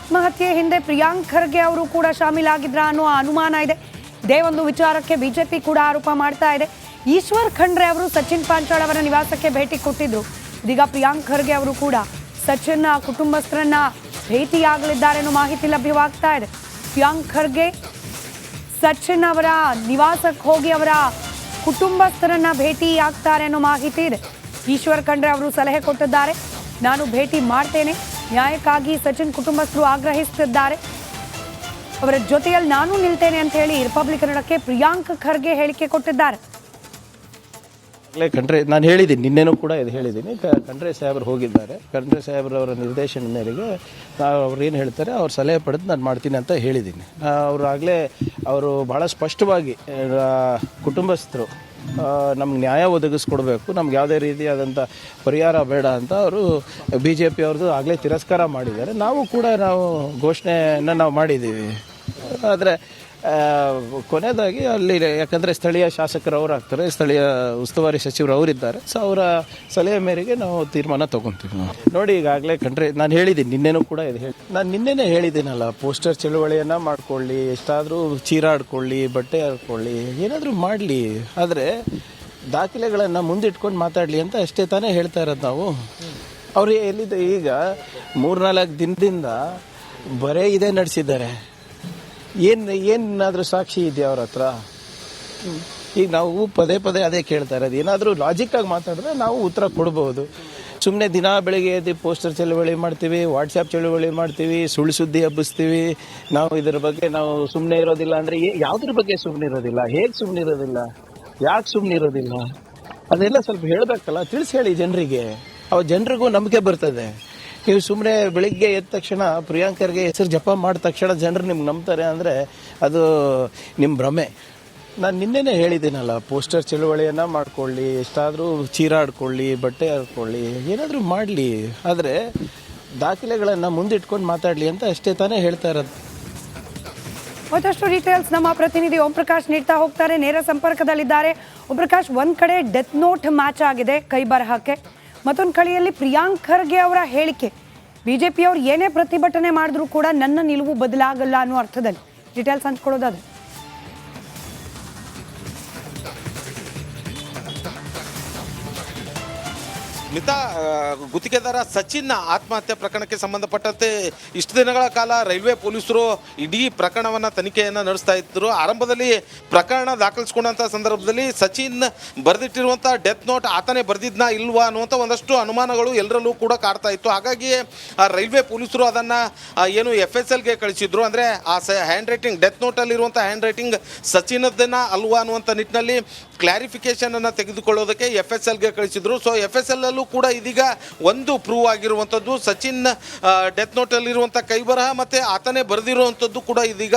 ಆತ್ಮಹತ್ಯೆ ಹಿಂದೆ ಪ್ರಿಯಾಂಕ್ ಖರ್ಗೆ ಅವರು ಕೂಡ ಶಾಮೀಲಾಗಿದ್ರ ಅನ್ನೋ ಅನುಮಾನ ಇದೆ. ಇದೇ ಒಂದು ವಿಚಾರಕ್ಕೆ ಬಿಜೆಪಿ ಕೂಡ ಆರೋಪ ಮಾಡ್ತಾ ಇದೆ. ಈಶ್ವರ್ ಖಂಡ್ರೆ ಅವರು ಸಚಿನ್ ಪಾಂಚಾಳ್ ಅವರ ನಿವಾಸಕ್ಕೆ ಭೇಟಿ ಕೊಟ್ಟಿದ್ರು. ಇದೀಗ ಪ್ರಿಯಾಂಕ್ ಖರ್ಗೆ ಅವರು ಕೂಡ ಸಚಿನ್ ಕುಟುಂಬಸ್ಥರನ್ನ ಭೇಟಿಯಾಗಲಿದ್ದಾರೆ ಅನ್ನೋ ಮಾಹಿತಿ ಲಭ್ಯವಾಗ್ತಾ ಇದೆ. ಪ್ರಿಯಾಂಕ್ ಖರ್ಗೆ ಸಚಿನ್ ಅವರ ನಿವಾಸಕ್ಕೆ ಹೋಗಿ ಅವರ ಕುಟುಂಬಸ್ಥರನ್ನ ಭೇಟಿ ಆಗ್ತಾರೆ ಅನ್ನೋ ಮಾಹಿತಿ ಇದೆ. ಈಶ್ವರ್ ಖಂಡ್ರೆ ಅವರು ಸಲಹೆ ಕೊಟ್ಟಿದ್ದಾರೆ. ನಾನು ಭೇಟಿ ಮಾಡ್ತೇನೆ. ನ್ಯಾಯಕ್ಕಾಗಿ ಸಚಿನ್ ಕುಟುಂಬಸ್ಥರು ಆಗ್ರಹಿಸುತ್ತಿದ್ದಾರೆ. ಅವರ ಜೊತೆಯಲ್ಲಿ ನಾನು ನಿಲ್ತೇನೆ ಅಂತ ಹೇಳಿ ರಿಪಬ್ಲಿಕ್ ಕನ್ನಡಕ್ಕೆ ಪ್ರಿಯಾಂಕ್ ಖರ್ಗೆ ಹೇಳಿಕೆ ಕೊಟ್ಟಿದ್ದಾರೆ. ಖಂಡ್ರೆ, ನಾನು ಹೇಳಿದ್ದೀನಿ, ನಿನ್ನೆನೂ ಕೂಡ ಇದು ಹೇಳಿದ್ದೀನಿ. ಖಂಡ್ರೆ ಸಾಹೇಬರು ಹೋಗಿದ್ದಾರೆ. ಖಂಡ್ರೆ ಸಾಹೇಬ್ರವರ ನಿರ್ದೇಶನ ಮೇರೆಗೆ ನಾವು ಅವ್ರು ಏನು ಹೇಳ್ತಾರೆ, ಅವ್ರ ಸಲಹೆ ಪಡೆದು ನಾನು ಮಾಡ್ತೀನಿ ಅಂತ ಹೇಳಿದ್ದೀನಿ. ಅವರು ಆಗಲೇ, ಅವರು ಭಾಳ ಸ್ಪಷ್ಟವಾಗಿ ಕುಟುಂಬಸ್ಥರು ನಮ್ಗೆ ನ್ಯಾಯ ಒದಗಿಸ್ಕೊಡ್ಬೇಕು. ನಮ್ಗೆ ಯಾವುದೇ ರೀತಿಯಾದಂಥ ಪರಿಹಾರ ಬೇಡ ಅಂತ ಅವರು ಬಿ ಜೆ ಪಿ ಅವ್ರದ್ದು ಆಗಲೇ ತಿರಸ್ಕಾರ ಮಾಡಿದ್ದಾರೆ. ನಾವು ಕೂಡ ನಾವು ಘೋಷಣೆಯನ್ನು ನಾವು ಮಾಡಿದ್ದೀವಿ. ಆದರೆ ಕೊನೆಯದಾಗಿ ಅಲ್ಲಿ ಯಾಕಂದರೆ ಸ್ಥಳೀಯ ಶಾಸಕರು ಅವರು ಆಗ್ತಾರೆ ಸ್ಥಳೀಯ ಉಸ್ತುವಾರಿ ಸಚಿವರು ಅವರಿದ್ದಾರೆ. ಸೊ ಅವರ ಸಲಹೆ ಮೇರೆಗೆ ನಾವು ತೀರ್ಮಾನ ತಗೊತೀವಿ. ನೋಡಿ, ಈಗಾಗಲೇ ಕಂಡ್ರೆ ನಾನು ಹೇಳಿದ್ದೀನಿ, ನಿನ್ನೆನೂ ಕೂಡ ಇದು. ನಾನು ನಿನ್ನೆನೇ ಹೇಳಿದ್ದೀನಲ್ಲ, ಪೋಸ್ಟರ್ ಚಳುವಳಿಯನ್ನು ಮಾಡ್ಕೊಳ್ಳಿ, ಎಷ್ಟಾದರೂ ಚೀರಾಡ್ಕೊಳ್ಳಿ ಬಟ್ಟೆ ಹಾಕ್ಕೊಳ್ಳಿ ಏನಾದರೂ ಮಾಡಲಿ. ಆದರೆ ದಾಖಲೆಗಳನ್ನು ಮುಂದಿಟ್ಕೊಂಡು ಮಾತಾಡಲಿ ಅಂತ ಅಷ್ಟೇ ತಾನೇ ಹೇಳ್ತಾ ಇರೋದು ನಾವು. ಅವರು ಎಲ್ಲಿದೆ ಈಗ ಮೂರ್ನಾಲ್ಕು ದಿನದಿಂದ ಬರೇ ಇದೇ ನಡೆಸಿದ್ದಾರೆ. ಏನು, ಏನಾದರೂ ಸಾಕ್ಷಿ ಇದೆಯಾ ಅವ್ರ ಹತ್ರ? ಈಗ ನಾವು ಪದೇ ಪದೇ ಅದೇ ಕೇಳ್ತಾ ಇರೋದು. ಏನಾದರೂ ಲಾಜಿಕ್ಕಾಗಿ ಮಾತಾಡಿದ್ರೆ ನಾವು ಉತ್ತರ ಕೊಡ್ಬೋದು. ಸುಮ್ಮನೆ ದಿನ ಬೆಳಿಗ್ಗೆ ಎದ್ದು ಪೋಸ್ಟರ್ ಚಳುವಳಿ ಮಾಡ್ತೀವಿ ವಾಟ್ಸಪ್ ಚಳುವಳಿ ಮಾಡ್ತೀವಿ, ಸುಳ್ಳು ಸುದ್ದಿ ಹಬ್ಬಿಸ್ತೀವಿ. ನಾವು ಇದ್ರ ಬಗ್ಗೆ ನಾವು ಸುಮ್ಮನೆ ಇರೋದಿಲ್ಲ ಅಂದರೆ ಯಾವುದ್ರ ಬಗ್ಗೆ ಸುಮ್ಮನೆ ಇರೋದಿಲ್ಲ? ಹೇಗೆ ಸುಮ್ಮನೆ ಇರೋದಿಲ್ಲ? ಯಾಕೆ ಸುಮ್ಮನೆ ಇರೋದಿಲ್ಲ? ಅದೆಲ್ಲ ಸ್ವಲ್ಪ ಹೇಳಬೇಕಲ್ಲ? ತಿಳಿಸಿ ಹೇಳಿ ಜನರಿಗೆ. ಅವ ಜನರಿಗೂ ನಂಬಿಕೆ ಬರ್ತದೆ. ನೀವು ಸುಮ್ಮನೆ ಬೆಳಿಗ್ಗೆ ಎದ್ದ ತಕ್ಷಣ ಪ್ರಿಯಾಂಕರ್ಗೆ ಹೆಸರು ಜಪ ಮಾಡಿದ ತಕ್ಷಣ ಜನರು ನಿಮ್ಗೆ ನಂಬ್ತಾರೆ ಅಂದರೆ ಅದು ನಿಮ್ಮ ಭ್ರಮೆ. ನಾನು ನಿನ್ನೆನೇ ಹೇಳಿದ್ದೀನಲ್ಲ, ಪೋಸ್ಟರ್ ಚಳುವಳಿಯನ್ನು ಮಾಡ್ಕೊಳ್ಳಿ, ಎಷ್ಟಾದರೂ ಚೀರಾಡ್ಕೊಳ್ಳಿ ಬಟ್ಟೆ ಹಾಕ್ಕೊಳ್ಳಿ ಏನಾದರೂ ಮಾಡಲಿ, ಆದರೆ ದಾಖಲೆಗಳನ್ನು ಮುಂದಿಟ್ಕೊಂಡು ಮಾತಾಡಲಿ ಅಂತ ಅಷ್ಟೇ ತಾನೇ ಹೇಳ್ತಾ ಇರೋದು. ಮತ್ತಷ್ಟು ಡೀಟೇಲ್ಸ್ ನಮ್ಮ ಪ್ರತಿನಿಧಿ ಓಂ ಪ್ರಕಾಶ್ ನೀಡ್ತಾ ಹೋಗ್ತಾರೆ, ನೇರ ಸಂಪರ್ಕದಲ್ಲಿದ್ದಾರೆ. ಓಂ ಪ್ರಕಾಶ್ ಒಂದು ಕಡೆ ಡೆತ್ ನೋಟ್ ಮ್ಯಾಚ್ ಆಗಿದೆ ಕೈ ಬರಹಕ್ಕೆ ಮತ್ತೊಂದು ಕಡೆಯಲ್ಲಿ ಪ್ರಿಯಾಂಕ್ ಖರ್ಗೆ ಅವರ ಹೇಳಿಕೆ. ಬಿಜೆಪಿಯವರು ಏನೇ ಪ್ರತಿಭಟನೆ ಮಾಡಿದ್ರು ಕೂಡ ನನ್ನ ನಿಲುವು ಬದಲಾಗಲ್ಲ ಅನ್ನೋ ಅರ್ಥದಲ್ಲಿ. ಡೀಟೇಲ್ಸ್ ಹಂಚ್ಕೊಳ್ಳೋದಾದ್ರೆ. ಮಿತಾ ಗುತ್ತಿಗೆದಾರ ಸಚಿನ್ ಆತ್ಮಹತ್ಯೆ ಪ್ರಕರಣಕ್ಕೆ ಸಂಬಂಧಪಟ್ಟಂತೆ ಇಷ್ಟು ದಿನಗಳ ಕಾಲ ರೈಲ್ವೆ ಪೊಲೀಸರು ಇಡೀ ಪ್ರಕರಣವನ್ನ ತನಿಖೆಯನ್ನ ನಡೆಸ್ತಾ ಇದ್ರು. ಆರಂಭದಲ್ಲಿ ಪ್ರಕರಣ ದಾಖಲಿಸಿಕೊಂಡಂತ ಸಂದರ್ಭದಲ್ಲಿ ಸಚಿನ್ ಬರೆದಿಟ್ಟಿರುವಂತ ಡೆತ್ ನೋಟ್ ಆತನೇ ಬರೆದಿದ್ನಾ ಇಲ್ವಾ ಅನ್ನುವಂಥ ಒಂದಷ್ಟು ಅನುಮಾನಗಳು ಎಲ್ಲರಲ್ಲೂ ಕೂಡ ಕಾಡ್ತಾ ಇತ್ತು. ಹಾಗಾಗಿ ರೈಲ್ವೆ ಪೊಲೀಸರು ಅದನ್ನ ಏನು ಎಫ್ ಎಸ್ ಎಲ್ಗೆ ಕಳಿಸಿದ್ರು. ಅಂದ್ರೆ ಆ ಹ್ಯಾಂಡ್ ರೈಟಿಂಗ್ ಡೆತ್ ನೋಟಲ್ಲಿರುವಂಥ ಹ್ಯಾಂಡ್ ರೈಟಿಂಗ್ ಸಚಿನದ್ದನ್ನ ಅಲ್ವಾ ಅನ್ನುವಂಥ ನಿಟ್ಟಿನಲ್ಲಿ ಕ್ಲಾರಿಫಿಕೇಶನ್ ಅನ್ನ ತೆಗೆದುಕೊಳ್ಳೋದಕ್ಕೆ ಎಫ್ ಎಸ್ ಎಲ್ಗೆ ಕಳಿಸಿದ್ರು. ಸೊ ಎಫ್ ಎಸ್ ಎಲ್ ಅಲ್ಲೂ ಕೂಡ ಇದೀಗ ಒಂದು ಪ್ರೂವ್ ಆಗಿರುವಂಥದ್ದು ಸಚಿನ್ ಡೆತ್ ನೋಟಲ್ಲಿರುವಂಥ ಕೈಬರಹ ಮತ್ತೆ ಆತನೇ ಬರೆದಿರುವಂಥದ್ದು ಕೂಡ ಇದೀಗ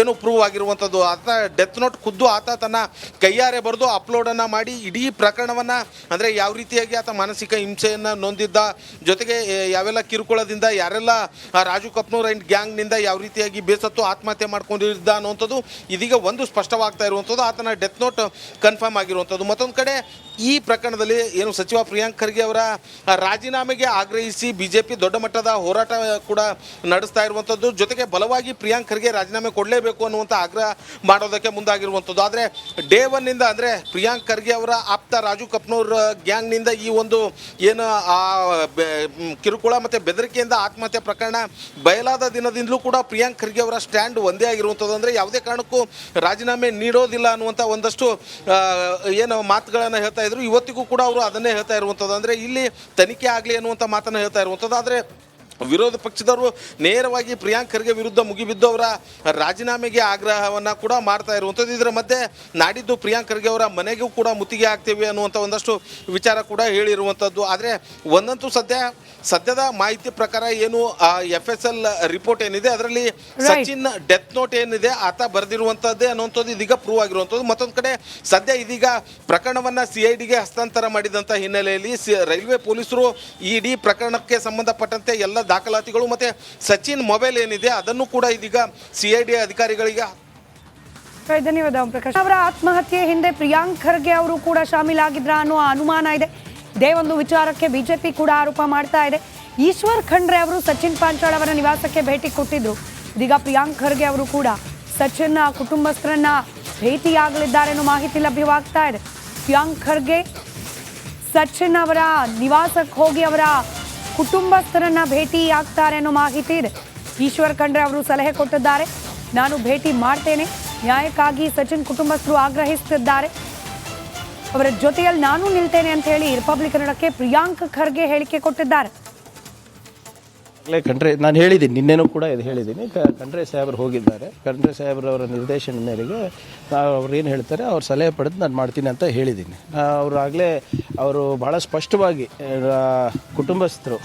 ಏನು ಪ್ರೂವ್ ಆಗಿರುವಂಥದ್ದು ಆತ ಡೆತ್ ನೋಟ್ ಖುದ್ದು ಆತ ತನ್ನ ಕೈಯಾರೆ ಬರೆದು ಅಪ್ಲೋಡನ್ನು ಮಾಡಿ ಇಡೀ ಪ್ರಕರಣವನ್ನು ಅಂದರೆ ಯಾವ ರೀತಿಯಾಗಿ ಆತ ಮಾನಸಿಕ ಹಿಂಸೆಯನ್ನು ನೊಂದಿದ್ದ, ಜೊತೆಗೆ ಯಾವೆಲ್ಲ ಕಿರುಕುಳದಿಂದ ಯಾರೆಲ್ಲ ರಾಜು ಕಪ್ನೂರ್ ಆ್ಯಂಡ್ ಗ್ಯಾಂಗ್ನಿಂದ ಯಾವ ರೀತಿಯಾಗಿ ಬೇಸತ್ತು ಆತ್ಮಹತ್ಯೆ ಮಾಡ್ಕೊಂಡಿದ್ದ ಅನ್ನುವಂಥದ್ದು ಇದೀಗ ಒಂದು ಸ್ಪಷ್ಟವಾಗ್ತಾ ಇರುವಂಥದ್ದು. ಆತನ ಡೆತ್ ನೋಟ್ ಕನ್ಫರ್ಮ್ ಆಗಿರುವಂಥದ್ದು. ಮತ್ತೊಂದು ಕಡೆ, ಈ ಪ್ರಕರಣದಲ್ಲಿ ಏನು ಸಚಿವ ಪ್ರಿಯಾಂಕ್ ಖರ್ಗೆ ಅವರ ರಾಜೀನಾಮೆಗೆ ಆಗ್ರಹಿಸಿ ಬಿಜೆಪಿ ದೊಡ್ಡ ಮಟ್ಟದ ಹೋರಾಟ ಕೂಡ ನಡೆಸ್ತಾ ಇರುವಂಥದ್ದು. ಜೊತೆಗೆ ಬಲವಾಗಿ ಪ್ರಿಯಾಂಕ್ ಖರ್ಗೆ ರಾಜೀನಾಮೆ ಕೊಡಲೇಬೇಕು ಅನ್ನುವಂಥ ಆಗ್ರಹ ಮಾಡೋದಕ್ಕೆ ಮುಂದಾಗಿರುವಂಥದ್ದು. ಆದರೆ, ಡೇ ಒನ್ನಿಂದ ಅಂದರೆ ಪ್ರಿಯಾಂಕ್ ಖರ್ಗೆ ಅವರ ಆಪ್ತ ರಾಜು ಕಪ್ನೂರ್ ಗ್ಯಾಂಗ್ನಿಂದ ಈ ಒಂದು ಏನು, ಆ, ಬೆ- ಕಿರುಕುಳ ಮತ್ತು ಬೆದರಿಕೆಯಿಂದ ಆತ್ಮಹತ್ಯೆ ಪ್ರಕರಣ ಬಯಲಾದ ದಿನದಿಂದಲೂ ಕೂಡ ಪ್ರಿಯಾಂಕ್ ಖರ್ಗೆ ಅವರ ಸ್ಟ್ಯಾಂಡ್ ಒಂದೇ ಆಗಿರುವಂಥದ್ದು. ಅಂದರೆ ಯಾವುದೇ ಕಾರಣಕ್ಕೂ ರಾಜೀನಾಮೆ ನೀಡೋದಿಲ್ಲ ಅನ್ನುವಂಥ ಒಂದಷ್ಟು ಏನು ಮಾತುಗಳನ್ನು ಹೇಳ್ತಾ ಇದ್ರು. ಇವತ್ತಿಗೂ ಕೂಡ ಅವರು ಅದನ್ನೇ ಹೇಳ್ತಾ ಇರುವಂಥದ್ದು ಅಂದರೆ ಇಲ್ಲಿ ತನಿಖೆ ಆಗಲಿ ಅನ್ನುವಂಥ ಮಾತನ್ನು ಹೇಳ್ತಾ ಇರುವಂಥದ್ದು ಆದರೆ ವಿರೋಧ ಪಕ್ಷದವರು ನೇರವಾಗಿ ಪ್ರಿಯಾಂಕ್ ಖರ್ಗೆ ವಿರುದ್ಧ ಮುಗಿಬಿದ್ದು ಅವರ ರಾಜೀನಾಮೆಗೆ ಆಗ್ರಹವನ್ನು ಕೂಡ ಮಾಡ್ತಾ ಇರುವಂಥದ್ದು. ಇದರ ಮಧ್ಯೆ ನಾಡಿದ್ದು ಪ್ರಿಯಾಂಕ್ ಖರ್ಗೆ ಅವರ ಮನೆಗೂ ಕೂಡ ಮುತ್ತಿಗೆ ಹಾಕ್ತೀವಿ ಅನ್ನುವಂಥ ಒಂದಷ್ಟು ವಿಚಾರ ಕೂಡ ಹೇಳಿರುವಂಥದ್ದು. ಆದರೆ ಒಂದಂತೂ ಸದ್ಯ ಸದ್ಯದ ಮಾಹಿತಿ ಪ್ರಕಾರ ಏನು ಎಫ್ ಎಸ್ ಎಲ್ ರಿಪೋರ್ಟ್ ಏನಿದೆ ಅದರಲ್ಲಿ ಸಚಿನ್ ಡೆತ್ ನೋಟ್ ಏನಿದೆ ಆತ ಬರೆದಿರುವಂಥದ್ದೇ ಅನ್ನುವಂಥದ್ದು ಇದೀಗ ಪ್ರೂವ್ ಆಗಿರುವಂಥದ್ದು. ಮತ್ತೊಂದು ಕಡೆ ಸದ್ಯ ಇದೀಗ ಪ್ರಕರಣವನ್ನ ಸಿ ಐ ಡಿಗೆ ಹಸ್ತಾಂತರ ಮಾಡಿದಂಥ ಹಿನ್ನೆಲೆಯಲ್ಲಿ ರೈಲ್ವೆ ಪೊಲೀಸರು ಇಡೀ ಪ್ರಕರಣಕ್ಕೆ ಸಂಬಂಧಪಟ್ಟಂತೆ ಎಲ್ಲ ದಾಖಲಾತಿಗಳು ಮತ್ತೆ ಸಚಿನ್ ಮೊಬೈಲ್ ಏನಿದೆ ಅದನ್ನು ಕೂಡ ಇದೀಗ ಸಿ ಐ ಡಿ ಅಧಿಕಾರಿಗಳಿಗೆ ಧನ್ಯವಾದ ಪ್ರಕಾಶ್. ಅವರ ಆತ್ಮಹತ್ಯೆ ಹಿಂದೆ ಪ್ರಿಯಾಂಕ್ ಖರ್ಗೆ ಅವರು ಕೂಡ ಶಾಮೀಲಾಗಿದ್ರ ಅನ್ನೋ ಅನುಮಾನ ಇದೆ. ಇದೇ ಒಂದು ವಿಚಾರಕ್ಕೆ ಬಿಜೆಪಿ ಕೂಡ ಆರೋಪ ಮಾಡ್ತಾ ಇದೆ. ಈಶ್ವರ್ ಖಂಡ್ರೆ ಅವರು ಸಚಿನ್ ಪಾಂಚಾಳ್ ಅವರ ನಿವಾಸಕ್ಕೆ ಭೇಟಿ ಕೊಟ್ಟಿದ್ರು. ಇದೀಗ ಪ್ರಿಯಾಂಕ್ ಖರ್ಗೆ ಅವರು ಕೂಡ ಸಚಿನ್ ಕುಟುಂಬಸ್ಥರನ್ನ ಭೇಟಿಯಾಗಲಿದ್ದಾರೆ ಅನ್ನೋ ಮಾಹಿತಿ ಲಭ್ಯವಾಗ್ತಾ ಇದೆ. ಪ್ರಿಯಾಂಕ್ ಖರ್ಗೆ ಸಚಿನ್ ಅವರ ನಿವಾಸಕ್ಕೆ ಹೋಗಿ ಅವರ ಕುಟುಂಬಸ್ಥರನ್ನ ಭೇಟಿ ಆಗ್ತಾರೆ ಅನ್ನೋ ಮಾಹಿತಿ ಇದೆ. ಈಶ್ವರ್ ಖಂಡ್ರೆ ಅವರು ಸಲಹೆ ಕೊಟ್ಟಿದ್ದಾರೆ. ನಾನು ಭೇಟಿ ಮಾಡ್ತೇನೆ. ನ್ಯಾಯಕ್ಕಾಗಿ ಸಚಿನ್ ಕುಟುಂಬಸ್ಥರು ಆಗ್ರಹಿಸುತ್ತಿದ್ದಾರೆ ಅವರ ಜೊತೆಯಲ್ಲಿ ನಾನು ನಿಲ್ತೇನೆ ಅಂತ ಹೇಳಿ ರಿಪಬ್ಲಿಕ್ ಕನ್ನಡಕ್ಕೆ ಪ್ರಿಯಾಂಕ್ ಖರ್ಗೆ ಹೇಳಿಕೆ ಕೊಟ್ಟಿದ್ದಾರೆ. ಆಗಲೇ ಖಂಡ್ರೆ, ನಾನು ಹೇಳಿದ್ದೀನಿ, ನಿನ್ನೆನೂ ಕೂಡ ಇದು ಹೇಳಿದ್ದೀನಿ. ಖಂಡ್ರೆ ಸಾಹೇಬರು ಹೋಗಿದ್ದಾರೆ. ಖಂಡ್ರೆ ಸಾಹೇಬ್ರವರ ನಿರ್ದೇಶನ ಮೇರೆಗೆ ನಾವು ಅವ್ರು ಏನು ಹೇಳ್ತಾರೆ, ಅವ್ರ ಸಲಹೆ ಪಡೆದು ನಾನು ಮಾಡ್ತೀನಿ ಅಂತ ಹೇಳಿದ್ದೀನಿ. ಅವರು ಆಗಲೇ ಅವರು ಭಾಳ ಸ್ಪಷ್ಟವಾಗಿ ಕುಟುಂಬಸ್ಥರು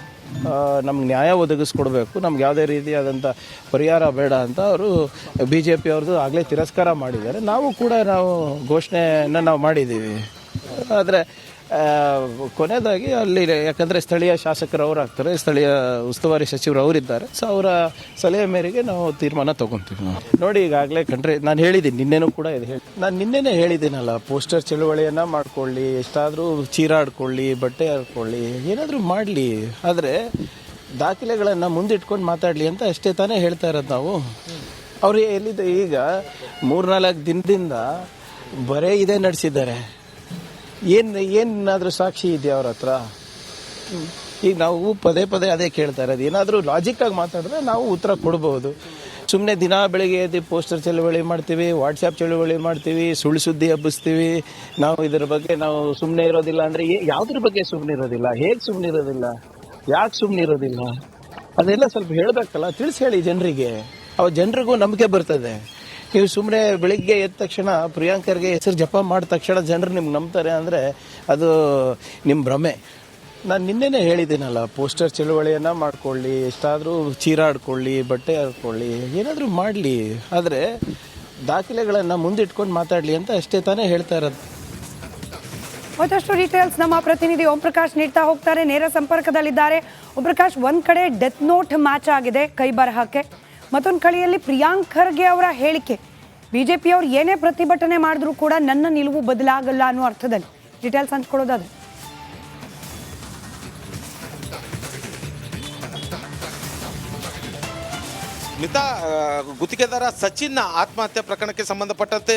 ನಮ್ಗೆ ನ್ಯಾಯ ಒದಗಿಸ್ಕೊಡ್ಬೇಕು, ನಮ್ಗೆ ಯಾವುದೇ ರೀತಿಯಾದಂಥ ಪರಿಹಾರ ಬೇಡ ಅಂತ ಅವರು ಬಿ ಜೆ ಪಿ ಅವ್ರದ್ದು ಆಗಲೇ ತಿರಸ್ಕಾರ ಮಾಡಿದ್ದಾರೆ. ನಾವು ಕೂಡ ನಾವು ಘೋಷಣೆಯನ್ನು ನಾವು ಮಾಡಿದ್ದೀವಿ. ಆದರೆ ಕೊನೆಯದಾಗಿ ಅಲ್ಲಿ ಯಾಕಂದರೆ ಸ್ಥಳೀಯ ಶಾಸಕರು ಅವರು ಆಗ್ತಾರೆ ಸ್ಥಳೀಯ ಉಸ್ತುವಾರಿ ಸಚಿವರು ಅವರಿದ್ದಾರೆ. ಸೊ ಅವರ ಸಲಹೆ ಮೇರೆಗೆ ನಾವು ತೀರ್ಮಾನ ತಗೊತೀವಿ. ನೋಡಿ, ಈಗಾಗಲೇ ಕಂಡ್ರೆ ನಾನು ಹೇಳಿದ್ದೀನಿ, ನಿನ್ನೆನೂ ಕೂಡ ಇದು. ನಾನು ನಿನ್ನೆನೇ ಹೇಳಿದ್ದೀನಲ್ಲ, ಪೋಸ್ಟರ್ ಚಳುವಳಿಯನ್ನು ಮಾಡ್ಕೊಳ್ಳಿ, ಎಷ್ಟಾದರೂ ಚೀರಾಡ್ಕೊಳ್ಳಿ ಬಟ್ಟೆ ಹಾಕ್ಕೊಳ್ಳಿ ಏನಾದರೂ ಮಾಡಲಿ. ಆದರೆ ದಾಖಲೆಗಳನ್ನು ಮುಂದಿಟ್ಕೊಂಡು ಮಾತಾಡಲಿ ಅಂತ ಅಷ್ಟೇ ತಾನೇ ಹೇಳ್ತಾ ಇರೋದು ನಾವು. ಅವರು ಎಲ್ಲಿದೆ ಈಗ ಮೂರ್ನಾಲ್ಕು ದಿನದಿಂದ ಬರೇ ಇದೇ ನಡೆಸಿದ್ದಾರೆ. ಏನು, ಏನಾದರೂ ಸಾಕ್ಷಿ ಇದೆಯಾ ಅವ್ರ ಹತ್ರ? ಈಗ ನಾವು ಪದೇ ಪದೇ ಅದೇ ಕೇಳ್ತಾ ಇರೋದು. ಏನಾದರೂ ಲಾಜಿಕ್ಕಾಗಿ ಮಾತಾಡಿದ್ರೆ ನಾವು ಉತ್ತರ ಕೊಡ್ಬೋದು. ಸುಮ್ಮನೆ ದಿನ ಬೆಳಿಗ್ಗೆ ಎದ್ದು ಪೋಸ್ಟರ್ ಚಳುವಳಿ ಮಾಡ್ತೀವಿ ವಾಟ್ಸಪ್ ಚಳುವಳಿ ಮಾಡ್ತೀವಿ, ಸುಳ್ಳು ಸುದ್ದಿ ಹಬ್ಬಿಸ್ತೀವಿ. ನಾವು ಇದ್ರ ಬಗ್ಗೆ ನಾವು ಸುಮ್ಮನೆ ಇರೋದಿಲ್ಲ ಅಂದರೆ ಯಾವುದ್ರ ಬಗ್ಗೆ ಸುಮ್ಮನೆ ಇರೋದಿಲ್ಲ? ಹೇಗೆ ಸುಮ್ಮನೆ ಇರೋದಿಲ್ಲ? ಯಾಕೆ ಸುಮ್ಮನೆ ಇರೋದಿಲ್ಲ? ಅದೆಲ್ಲ ಸ್ವಲ್ಪ ಹೇಳಬೇಕಲ್ಲ? ತಿಳಿಸಿ ಹೇಳಿ ಜನರಿಗೆ. ಅವ ಜನರಿಗೂ ನಂಬಿಕೆ ಬರ್ತದೆ. ನೀವು ಸುಮ್ಮನೆ ಬೆಳಿಗ್ಗೆ ಎದ್ದ ತಕ್ಷಣ ಪ್ರಿಯಾಂಕರ್ಗೆ ಹೆಸರು ಜಪ ಮಾಡಿದ ತಕ್ಷಣ ಜನರು ನಿಮ್ಗೆ ನಂಬ್ತಾರೆ ಅಂದರೆ ಅದು ನಿಮ್ಮ ಭ್ರಮೆ. ನಾನು ನಿನ್ನೆನೇ ಹೇಳಿದ್ದೀನಲ್ಲ, ಪೋಸ್ಟರ್ ಚಳುವಳಿಯನ್ನು ಮಾಡ್ಕೊಳ್ಳಿ, ಎಷ್ಟಾದರೂ ಚೀರಾಡ್ಕೊಳ್ಳಿ ಬಟ್ಟೆ ಹಾಕ್ಕೊಳ್ಳಿ ಏನಾದರೂ ಮಾಡಲಿ, ಆದರೆ ದಾಖಲೆಗಳನ್ನು ಮುಂದಿಟ್ಕೊಂಡು ಮಾತಾಡಲಿ ಅಂತ ಅಷ್ಟೇ ತಾನೇ ಹೇಳ್ತಾ ಇರೋದು. ಮತ್ತಷ್ಟು ಡೀಟೇಲ್ಸ್ ನಮ್ಮ ಪ್ರತಿನಿಧಿ ಓಂ ಪ್ರಕಾಶ್ ನೀಡ್ತಾ ಹೋಗ್ತಾರೆ, ನೇರ ಸಂಪರ್ಕದಲ್ಲಿದ್ದಾರೆ. ಓಂ ಪ್ರಕಾಶ್ ಒಂದು ಕಡೆ ಡೆತ್ ನೋಟ್ ಮ್ಯಾಚ್ ಆಗಿದೆ ಕೈ ಬರಹಕ್ಕೆ ಮತ್ತೊಂದು ಕಡೆಯಲ್ಲಿ ಪ್ರಿಯಾಂಕ್ ಖರ್ಗೆ ಅವರ ಹೇಳಿಕೆ. ಬಿಜೆಪಿಯವರು ಏನೇ ಪ್ರತಿಭಟನೆ ಮಾಡಿದ್ರು ಕೂಡ ನನ್ನ ನಿಲುವು ಬದಲಾಗಲ್ಲ ಅನ್ನೋ ಅರ್ಥದಲ್ಲಿ. ಡೀಟೇಲ್ಸ್ ಹಂಚ್ಕೊಳ್ಳೋದಾದ್ರೆ. ಮಿತಾ ಗುತ್ತಿಗೆದಾರ ಸಚಿನ್ ಆತ್ಮಹತ್ಯೆ ಪ್ರಕರಣಕ್ಕೆ ಸಂಬಂಧಪಟ್ಟಂತೆ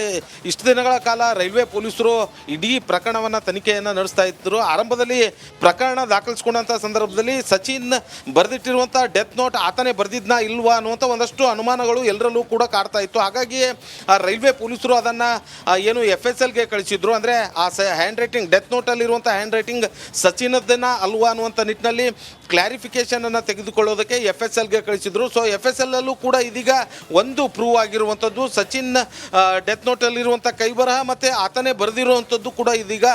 ಇಷ್ಟು ದಿನಗಳ ಕಾಲ ರೈಲ್ವೆ ಪೊಲೀಸರು ಇಡೀ ಪ್ರಕರಣವನ್ನ ತನಿಖೆಯನ್ನ ನಡೆಸ್ತಾ ಇದ್ರು. ಆರಂಭದಲ್ಲಿ ಪ್ರಕರಣ ದಾಖಲಿಸಿಕೊಂಡಂತ ಸಂದರ್ಭದಲ್ಲಿ ಸಚಿನ್ ಬರೆದಿಟ್ಟಿರುವಂತ ಡೆತ್ ನೋಟ್ ಆತನೇ ಬರೆದಿದ್ನಾ ಇಲ್ವಾ ಅನ್ನುವಂಥ ಒಂದಷ್ಟು ಅನುಮಾನಗಳು ಎಲ್ಲರಲ್ಲೂ ಕೂಡ ಕಾಡ್ತಾ ಇತ್ತು. ಹಾಗಾಗಿ ಆ, ರೈಲ್ವೆ ಪೊಲೀಸರು ಅದನ್ನ ಏನು ಎಫ್ ಎಸ್ ಎಲ್ಗೆ ಕಳಿಸಿದ್ರು. ಅಂದ್ರೆ ಆ ಹ್ಯಾಂಡ್ ರೈಟಿಂಗ್ ಡೆತ್ ನೋಟಲ್ಲಿರುವಂಥ ಹ್ಯಾಂಡ್ ರೈಟಿಂಗ್ ಸಚಿನದ್ದನ್ನ ಅಲ್ವಾ ಅನ್ನುವಂಥ ನಿಟ್ಟಿನಲ್ಲಿ ಕ್ಲಾರಿಫಿಕೇಶನ್ ಅನ್ನ ತೆಗೆದುಕೊಳ್ಳೋದಕ್ಕೆ ಎಫ್ ಎಸ್ ಎಲ್ಗೆ ಕಳಿಸಿದ್ರು. ಸೊ ಎಫ್ ಎಸ್ ಎಲ್ ಅಲ್ಲೂ ಕೂಡ ಇದೀಗ ಒಂದು ಪ್ರೂವ್ ಆಗಿರುವಂಥದ್ದು. ಸಚಿನ್ ಡೆತ್ ನೋಟ್ ಕೈ ಕೈಬರಹ ಮತ್ತೆ ಆತನೇ ಬರೆದಿರುವಂಥದ್ದು ಕೂಡ ಇದೀಗ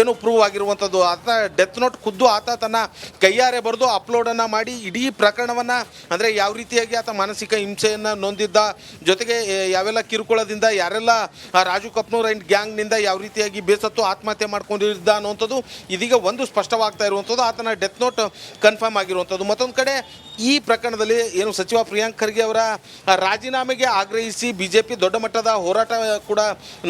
ಏನು ಪ್ರೂವ್ ಆಗಿರುವಂಥದ್ದು. ಆತ ಡೆತ್ ನೋಟ್ ಖುದ್ದು ಆತ ತನ್ನ ಕೈಯಾರೆ ಬರೆದು ಅಪ್ಲೋಡನ್ನು ಮಾಡಿ ಇಡೀ ಪ್ರಕರಣವನ್ನ ಅಂದರೆ ಯಾವ ರೀತಿಯಾಗಿ ಆತ ಮಾನಸಿಕ ಹಿಂಸೆಯನ್ನು ನೊಂದಿದ್ದ, ಜೊತೆಗೆ ಯಾವೆಲ್ಲ ಕಿರುಕುಳದಿಂದ ಯಾರೆಲ್ಲ ರಾಜು ಕಪ್ನೂರ್ ಆ್ಯಂಡ್ ಗ್ಯಾಂಗ್ನಿಂದ ಯಾವ ರೀತಿಯಾಗಿ ಬೇಸತ್ತು ಆತ್ಮಹತ್ಯೆ ಮಾಡ್ಕೊಂಡಿದ್ದ ಅನ್ನುವಂಥದ್ದು ಇದೀಗ ಒಂದು ಸ್ಪಷ್ಟವಾಗ್ತಾ ಇರುವಂಥದ್ದು. ಆತನ ಡೆತ್ ನೋಟ್ ಕನ್ಫರ್ಮ್ ಆಗಿರುವಂಥದ್ದು. ಮತ್ತೊಂದು ಕಡೆ ಈ ಪ್ರಕರಣದಲ್ಲಿ ಏನು ಸಚಿವ ಪ್ರಿಯಾಂಕ್ ಖರ್ಗೆ ಅವರ ರಾಜೀನಾಮೆಗೆ ಆಗ್ರಹಿಸಿ ಬಿಜೆಪಿ ದೊಡ್ಡ ಮಟ್ಟದ ಹೋರಾಟ ಕೂಡ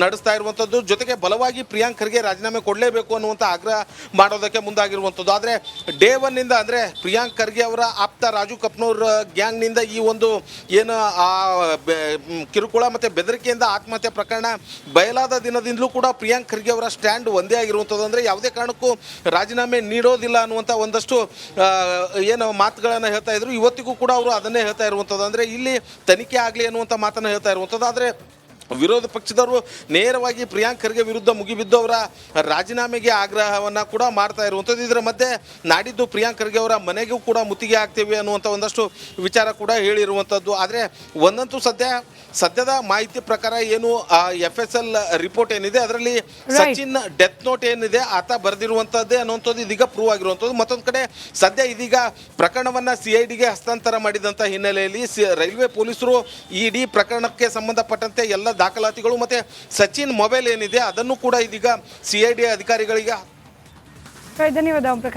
ನಡೆಸ್ತಾ ಇರುವಂಥದ್ದು ಜೊತೆಗೆ ಬಲವಾಗಿ ಪ್ರಿಯಾಂಕ್ ಖರ್ಗೆ ರಾಜೀನಾಮೆ ಕೊಡಲೇಬೇಕು ಅನ್ನುವಂಥ ಆಗ್ರಹ ಮಾಡೋದಕ್ಕೆ ಮುಂದಾಗಿರುವಂಥದ್ದು ಆದರೆ ಡೇ ಒನ್ನಿಂದ ಅಂದರೆ ಪ್ರಿಯಾಂಕ್ ಖರ್ಗೆ ಅವರ ಆಪ್ತ ರಾಜು ಕಪ್ನೂರ್ ಗ್ಯಾಂಗ್ನಿಂದ ಈ ಒಂದು ಏನು ಆ ಕಿರುಕುಳ ಮತ್ತು ಬೆದರಿಕೆಯಿಂದ ಆತ್ಮಹತ್ಯೆ ಪ್ರಕರಣ ಬಯಲಾದ ದಿನದಿಂದಲೂ ಕೂಡ ಪ್ರಿಯಾಂಕ್ ಖರ್ಗೆ ಅವರ ಸ್ಟ್ಯಾಂಡ್ ಒಂದೇ ಆಗಿರುವಂಥದ್ದು ಅಂದರೆ ಯಾವುದೇ ಕಾರಣಕ್ಕೂ ರಾಜೀನಾಮೆ ನೀಡೋದಿಲ್ಲ ಅನ್ನುವಂಥ ಒಂದಷ್ಟು ಏನು ಮಾತುಗಳನ್ನು ಹೇಳ್ತಾ ಇದ್ರು. ಇವತ್ತಿಗೂ ಕೂಡ ಅವರು ಅದನ್ನೇ ಹೇಳ್ತಾ ಇರುವಂಥದ್ದು ಅಂದರೆ ಇಲ್ಲಿ ತನಿಖೆ ಆಗಲಿ ಅನ್ನುವಂಥ ಮಾತನ್ನು ಹೇಳ್ತಾ ಇರುವಂಥದ್ದು ಆದರೆ ವಿರೋಧ ಪಕ್ಷದವರು ನೇರವಾಗಿ ಪ್ರಿಯಾಂಕ್ ಖರ್ಗೆ ವಿರುದ್ಧ ಮುಗಿಬಿದ್ದು ಅವರ ರಾಜೀನಾಮೆಗೆ ಆಗ್ರಹವನ್ನು ಕೂಡ ಮಾಡ್ತಾ ಇರುವಂಥದ್ದು. ಇದರ ಮಧ್ಯೆ ನಾಡಿದ್ದು ಪ್ರಿಯಾಂಕ್ ಖರ್ಗೆ ಅವರ ಮನೆಗೂ ಕೂಡ ಮುತ್ತಿಗೆ ಆಗ್ತೇವೆ ಅನ್ನುವಂಥ ಒಂದಷ್ಟು ವಿಚಾರ ಕೂಡ ಹೇಳಿರುವಂಥದ್ದು. ಆದರೆ ಒಂದಂತೂ ಸದ್ಯ ಸದ್ಯದ ಮಾಹಿತಿ ಪ್ರಕಾರ ಏನು ಎಫ್ ಎಸ್ ಎಲ್ ರಿಪೋರ್ಟ್ ಏನಿದೆ ಅದರಲ್ಲಿ ಸಚಿನ್ ಡೆತ್ ನೋಟ್ ಏನಿದೆ ಆತ ಬರೆದಿರುವಂತದ್ದೇ ಅನ್ನುವಂಥದ್ದು ಇದೀಗ ಪ್ರೂವ್ ಆಗಿರುವಂಥದ್ದು. ಮತ್ತೊಂದು ಕಡೆ ಸದ್ಯ ಇದೀಗ ಪ್ರಕರಣವನ್ನ ಸಿ ಐ ಡಿಗೆ ಹಸ್ತಾಂತರ ಮಾಡಿದಂಥ ಹಿನ್ನೆಲೆಯಲ್ಲಿ ರೈಲ್ವೆ ಪೊಲೀಸರು ಈ ಇಡೀ ಪ್ರಕರಣಕ್ಕೆ ಸಂಬಂಧಪಟ್ಟಂತೆ ಎಲ್ಲ ದಾಖಲಾತಿಗಳು ಮತ್ತೆ ಸಚಿನ್ ಮೊಬೈಲ್ ಏನಿದೆ ಅದನ್ನು ಕೂಡ ಇದೀಗ ಸಿ ಐ ಡಿ ಅಧಿಕಾರಿಗಳಿಗೆ